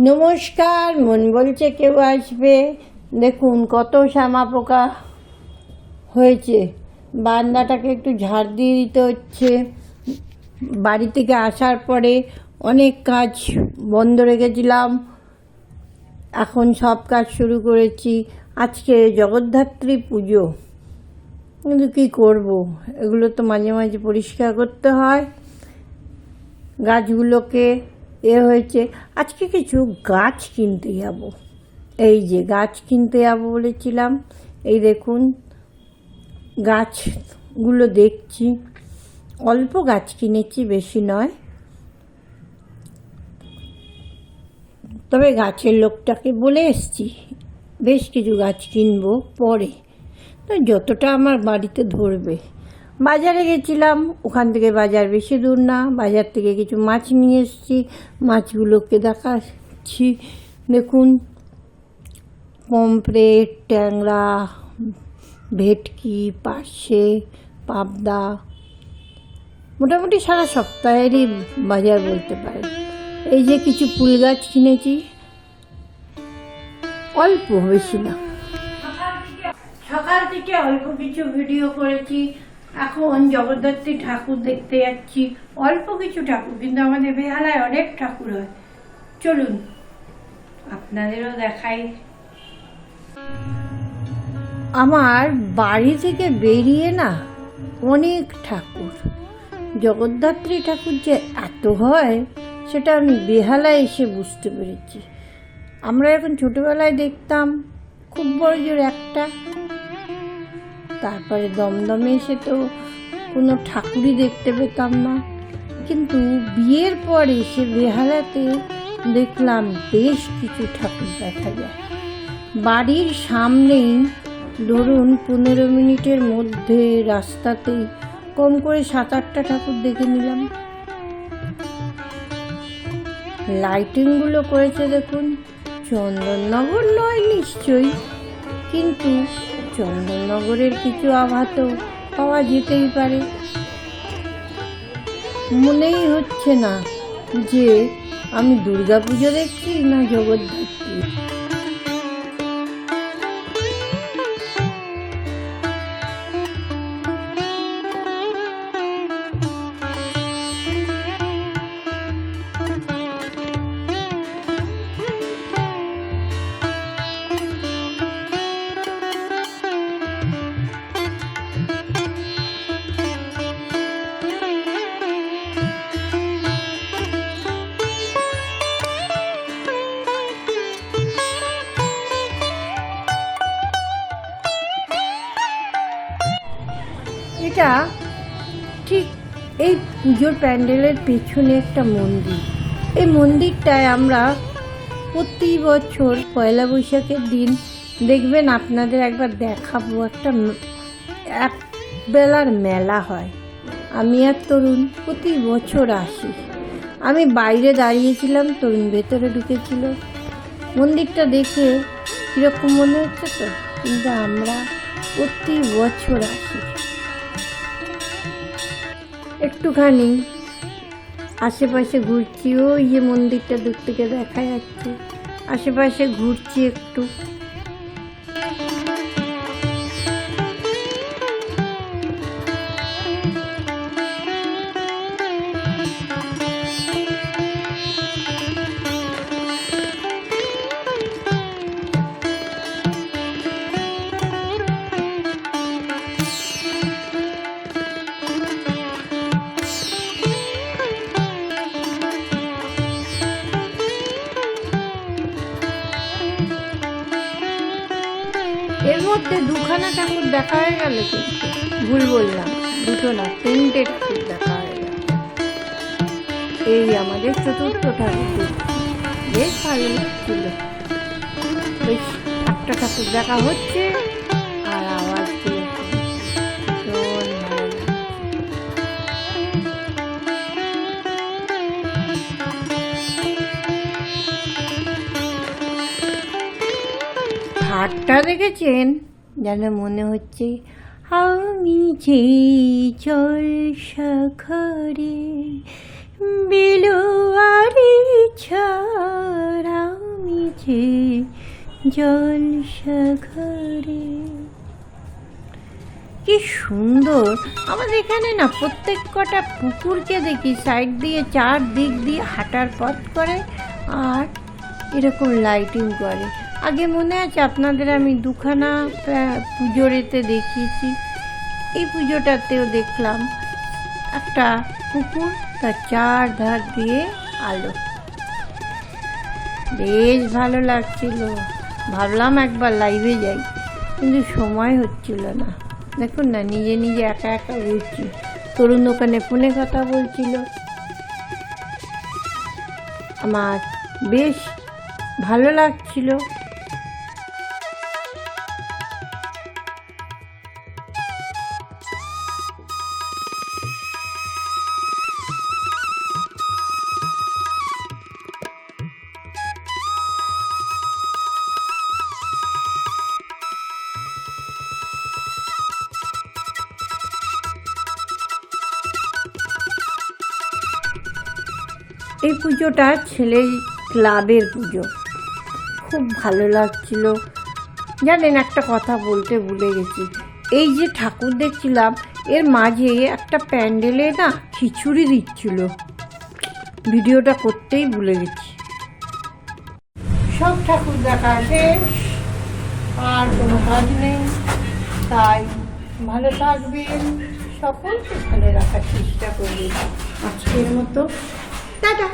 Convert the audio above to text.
নমস্কার, মন বলছে কেউ আসবে। দেখুন, কত শ্যামা পোকা হয়েছে। বারান্দাটাকে একটু ঝাড় দিয়ে দিতে হচ্ছে। বাড়ি থেকে আসার পরে অনেক কাজ বন্ধ রেখেছিলাম। এখন সব কাজ শুরু করেছি। আজকে জগদ্ধাত্রী পুজো। কিন্তু কী করব? এগুলো তো মাঝে মাঝে পরিষ্কার করতে হয়। গাছগুলোকে এ হয়েছে, আজকে কিছু গাছ কিনতে যাব। এই যে গাছ কিনতে যাব বলেছিলাম, এই দেখুন, গাছগুলো দেখছি। অল্প গাছ কিনেছি, বেশি নয়। তবে গাছের লোকটাকে বলে এসছি, বেশ কিছু গাছ কিনবো পরে। যতটা আমার বাড়িতে ধরবে। বাজারে গেছিলাম, ওখান থেকে বাজার বেশি দূর না, বাজার থেকে কিছু মাছ নিয়ে এসেছি, মাছগুলোকে দেখাচ্ছি। দেখুন, পমফ্রেট, ট্যাংরা, ভেটকি, পার্শে, পাবদা, মোটামুটি সারা সপ্তাহেরই বাজার বলতে পারেন। এই যে কিছু ফুল গাছ কিনেছি, অল্প বেশি না। সকাল থেকে অল্প কিছু ভিডিও করেছি এখন জগদ্ধাত্রী ঠাকুর দেখতে যাচ্ছি। অল্প কিছু ঠাকুর, কিন্তু আমাদের বেহালায় অনেক ঠাকুর হয়। চলুন, আপনাদেরও দেখাই। আমার বাড়ি থেকে বেরিয়ে না অনেক ঠাকুর। জগদ্ধাত্রী ঠাকুর যে এত হয়, সেটা আমি বেহালায় এসে বুঝতে পেরেছি। আমরা এখন ছোটোবেলায় দেখতাম, খুব বড় জোর একটা তারপরে দমদমে এসে তো কোনো ঠাকুরই দেখতে পেতাম না। কিন্তু বিয়ের পরে সে বেহালাতে দেখলাম বেশ কিছু ঠাকুর দেখা যায়। বাড়ির সামনেই ধরুন পনেরো মিনিটের মধ্যে রাস্তাতেই কম করে সাত আটটা ঠাকুর দেখে নিলাম। লাইটিংগুলো করেছে দেখুন। চন্দননগর নয় নিশ্চয়ই। কিন্তু চন্দননগরের কিছু আভাত পাওয়া যেতেই পারে। মনেই হচ্ছে না যে আমি দুর্গাপুজো দেখছি না জগদ্ধাত্রী। এটা ঠিক এই পুজোর প্যান্ডেলের পেছনে একটা মন্দির। এই মন্দিরটায় আমরা প্রতি বছর পয়লা বৈশাখের দিন দেখবেন আপনাদের একবার দেখাবো একটা এক বেলার মেলা হয়। আমি আর তরুণ প্রতি বছর আসি। আমি বাইরে দাঁড়িয়েছিলাম, তরুণ ভেতরে ঢুকেছিল। মন্দিরটা দেখে কীরকম মনে হচ্ছে তো? কিন্তু আমরা প্রতি বছর আসি। একটুখানি। আশেপাশে ঘুরছি ওই যে মন্দিরটা দূর থেকে দেখা যাচ্ছে। আশেপাশে ঘুরছি একটু। এর মধ্যে দুখানা ঠাকুর দেখা হয়ে গেল কিন্তু ভুল বললাম, দুটো না, তিনটে ঠাকুর দেখা হয়ে গেল। এই আমাদের চতুর্থ ঠাকুর। বেশ ভালো লাগছিল। বেশ, একটা ঠাকুর দেখা হচ্ছে। হাটটা দেখেছেন? যেন মনে হচ্ছে আমি যে জল সাখরে বিলুয়ারি ছাড়া আছে জলসাঘরে কি সুন্দর! আমাদের এখানে না প্রত্যেক কটা পুকুরকে দেখি, সাইড দিয়ে চার দিক দিয়ে হাঁটার পথ করে আর এরকম লাইটিং করে। আগে মনে আছে আপনাদের আমি দুখানা প্রা- পুজোর এতে দেখিয়েছি। এই পুজোটাতেও দেখলাম একটা পুকুর তার চার ধার দিয়ে আলো। বেশ ভালো লাগছিল। ভাবলাম একবার লাইভে যাই, কিন্তু সময় হচ্ছিল না। দেখুন না, নিজে নিজে একা একা ঘুরছি তরুণ ওখানে ফোনে কথা বলছিল। আমার বেশ ভালো লাগছিল। এই পুজোটা ছেলের ক্লাবের পুজো। খুব ভালো লাগছিল। জানেন, একটা কথা বলতে ভুলে গেছি। এই যে ঠাকুর দেখছিলাম, এর মাঝে একটা প্যান্ডেলে না খিচুড়ি দিচ্ছিল। ভিডিওটা করতেই ভুলে গেছি। সব ঠাকুর দেখা শেষ, আর কোনো কাজ নেই। তাই ভালো থাকবেন। সকলকে ভালো রাখার চেষ্টা করবেন। আজকের মতো 大大